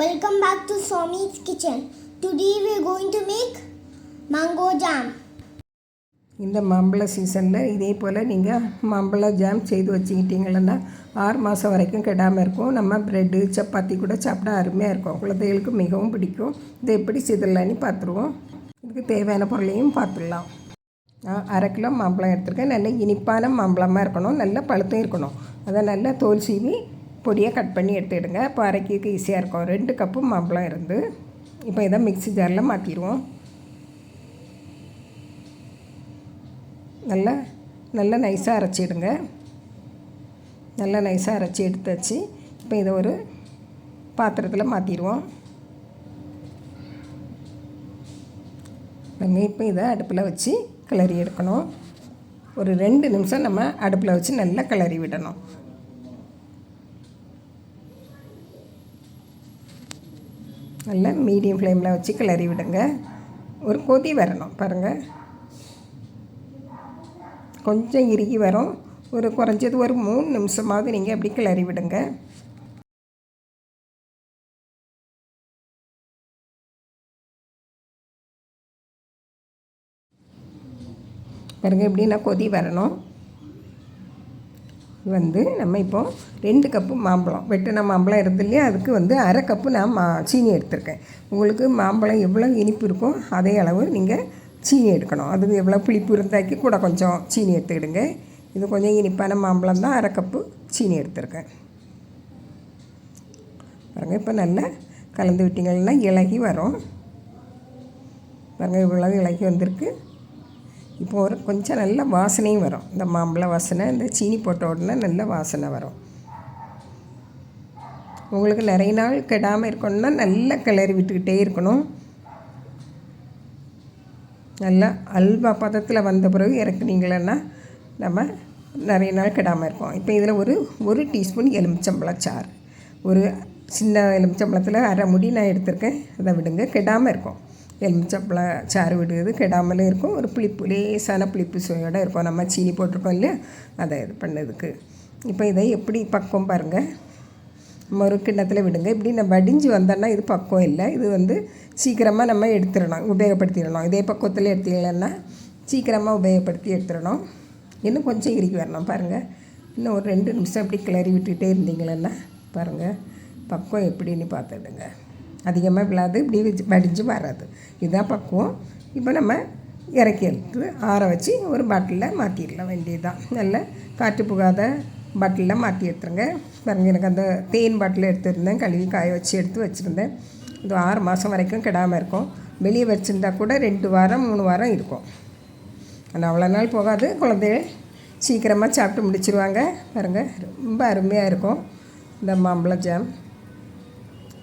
Welcome back to Swami's kitchen. Today we are going to make mango jam. இந்த மாம்பழ சீசனில் இதே போல் நீங்கள் மாம்பழ ஜாம் செய்து வச்சுக்கிட்டீங்கன்னா ஆறு மாதம் வரைக்கும் கெடாமல் இருக்கும். நம்ம ப்ரெட்டு சப்பாத்தி கூட சாப்பிட அருமையாக இருக்கும். குழந்தைகளுக்கு மிகவும் பிடிக்கும். இதை எப்படி செய்திடலான்னு பார்த்துருவோம். இதுக்கு தேவையான பொருளையும் பார்த்துடலாம். நான் அரை கிலோ மாம்பழம் எடுத்துருக்கேன். நல்ல இனிப்பான மாம்பழமாக இருக்கணும். நல்ல பழுத்தும் இருக்கணும். அதை நல்லா தோல் சீவி பொடியாக கட் பண்ணி எடுத்துக்கிடுங்க. இப்போ அரைக்கிறதுக்கு ஈஸியாக இருக்கும். ரெண்டு கப்பு மாம்பழம் இருந்து இப்போ இதை மிக்ஸி ஜாரில் மாற்றிடுவோம் நல்லா நல்லா நைஸாக அரைச்சிடுங்க. நல்லா நைஸாக அரைச்சி எடுத்தாச்சு. இப்போ இதை ஒரு பாத்திரத்தில் மாற்றிடுவோம் நம்ம இப்போ இதை அடுப்பில் வச்சு கிளறி எடுக்கணும். ஒரு ரெண்டு நிமிஷம் நம்ம அடுப்பில் வச்சு நல்லா கிளறி விடணும். நல்லா மீடியம் ஃப்ளேமில் வச்சு கிளறி விடுங்க. ஒரு கொதி வரணும் பாருங்கள் கொஞ்சம் இறுகி வரும். ஒரு குறைஞ்சது ஒரு மூணு நிமிஷமாவது நீங்கள் அப்படி கிளறி விடுங்க. பாருங்கள் எப்படின்னா கொதி வரணும். வந்து நம்ம இப்போ ரெண்டு கப்பு மாம்பழம் வெட்டின மாம்பழம் இருந்து இல்லையா? அதுக்கு வந்து அரை கப்பு நான் மா சீனி எடுத்திருக்கேன். உங்களுக்கு மாம்பழம் எவ்வளோ இனிப்பு இருக்கோ அதே அளவு நீங்கள் சீனி எடுக்கணும். அது எவ்வளோ புளிப்பு இருந்தாக்கி கூட கொஞ்சம் சீனி எடுத்துக்கிடுங்க. இது கொஞ்சம் இனிப்பான மாம்பழம் தான். அரை கப்பு சீனி எடுத்திருக்கேன். பாருங்கள் இப்போ நல்லா கலந்து விட்டிங்கன்னா இலகி வரும். பாருங்கள் இவ்வளோ இலகி வந்திருக்கு. இப்போ ஒரு கொஞ்சம் நல்ல வாசனையும் வரும். இந்த மாம்பழ வாசனை இந்த சீனி போட்ட உடனே நல்ல வாசனை வரும். உங்களுக்கு நிறைய நாள் கெடாமல் இருக்கணும்னா நல்லா கிளறி விட்டுக்கிட்டே இருக்கணும். நல்லா அல்வா பதத்தில் வந்த பிறகு இறக்குனீங்களன்னா நம்ம நிறைய நாள் கெடாமல் இருக்கோம். இப்போ இதில் ஒரு ஒரு டீஸ்பூன் எலுமிச்சம்பழச்சாறு ஒரு சின்ன எலுமிச்சம்பழத்தில் அரை முடி நான் எடுத்திருக்கேன். அதை விடுங்க கெடாமல் இருக்கும். எலுமிச்சப்பழ சாறு விடுறது கெடாமலும் இருக்கும். ஒரு புளிப்பு லேசான புளிப்பு சுவையோடு இருக்கும். நம்ம சீனி போட்டிருக்கோம் இல்லையா? அதை இது பண்ணதுக்கு. இப்போ இதை எப்படி பக்குவம் பாருங்கள் நம்ம ஒரு கிண்ணத்தில் விடுங்க. இப்படி நம்ம வடிஞ்சு வந்தோன்னா இது பக்குவம் இல்லை. இது வந்து சீக்கிரமாக நம்ம எடுத்துடணும் உபயோகப்படுத்திடணும். இதே பக்குவத்தில் எடுத்துக்கலன்னா சீக்கிரமாக உபயோகப்படுத்தி எடுத்துடணும். இன்னும் கொஞ்சம் இறுக்கி வரணும் பாருங்கள் இன்னும் ஒரு ரெண்டு நிமிஷம் அப்படி கிளறி விட்டுகிட்டே இருந்தீங்களன்னா பாருங்கள் பக்குவம் எப்படின்னு பார்த்துடுங்க. அதிகமாக விழாது இப்படி வச்சு வடிஞ்சு வராது. இதுதான் பக்குவம். இப்போ நம்ம இறக்கி எடுத்து ஆற வச்சு ஒரு பாட்டிலில் மாற்றிடலாம் வேண்டியதுதான். நல்ல காற்று புகாத பாட்டிலில் மாற்றி எடுத்துருங்க. பாருங்க எனக்கு அந்த தேன் பாட்டில் எடுத்துருந்தேன். கழுவி காய வச்சு எடுத்து வச்சுருந்தேன். இது ஆறு மாதம் வரைக்கும் கெடாமல் இருக்கும். வெளியே வச்சுருந்தா கூட ரெண்டு வாரம் மூணு வாரம் இருக்கும். ஆனால் அவ்வளோ நாள் போகாது. குழந்தைய சீக்கிரமாக சாப்பிட்டு முடிச்சிருவாங்க. பாருங்கள் ரொம்ப அருமையாக இருக்கும். இந்த மாம்பழ ஜாம்.